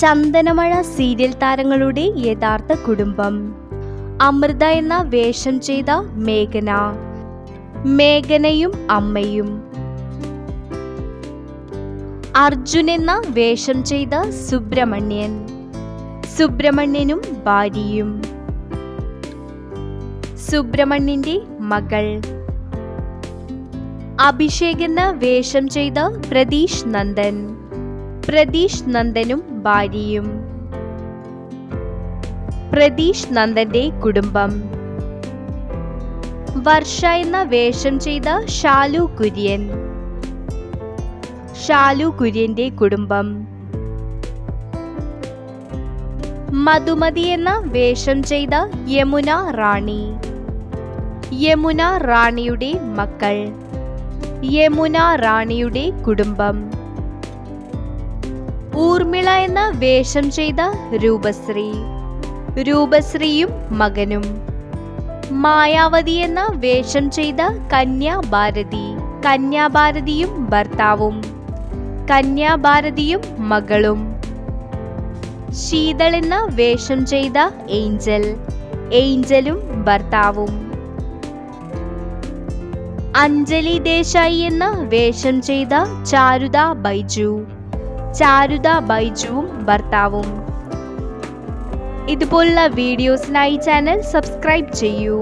ചന്ദനമഴ serial താരങ്ങളുടെ യഥാർത്ഥ കുടുംബം. അമൃത എന്ന വേഷം ചെയ്ത മേഘന. മേഘനയും അമ്മയും. അർജുൻ എന്ന വേഷം ചെയ്ത സുബ്രഹ്മണ്യൻ. സുബ്രഹ്മണ്യനും ഭാര്യയും. സുബ്രഹ്മണ്യന്റെ മകൾ. അഭിഷേക് എന്ന വേഷം ചെയ്ത പ്രതീഷ് നന്ദൻ. പ്രതീഷ് നന്ദനും ഭാര്യയും. പ്രതീഷ് നന്ദന്റെ കുടുംബം. വർഷ എന്ന വേഷം ചെയ്ത ഷാലു കുര്യൻ. ഷാലു കുര്യന്റെ കുടുംബം. മധുമതി എന്ന വേഷം ചെയ്ത യമുന റാണി. യമുന റാണിയുടെ മക്കൾ. യമുന റാണിയുടെ കുടുംബം. ഊർമിള എന്ന വേഷം ചെയ്ത രൂപശ്രീ. രൂപശ്രീയും മകനും. മായാവതി എന്ന വേഷം ചെയ്ത കന്യാഭാരതി. കന്യാഭാരതിയും ഭർത്താവും. കന്യാഭാരതിയും മകളും. ശീതൾ എന്ന വേഷം ചെയ്ത ഏഞ്ചൽ. ഏഞ്ചലും ഭർത്താവും. അഞ്ജലി ദേശായി എന്ന വേഷം ചെയ്ത ചാരുത ബൈജു. ചാരുത ബൈജുവും ഭർത്താവും. ഇതുപോലുള്ള വീഡിയോസിനായി ചാനൽ സബ്സ്ക്രൈബ് ചെയ്യൂ.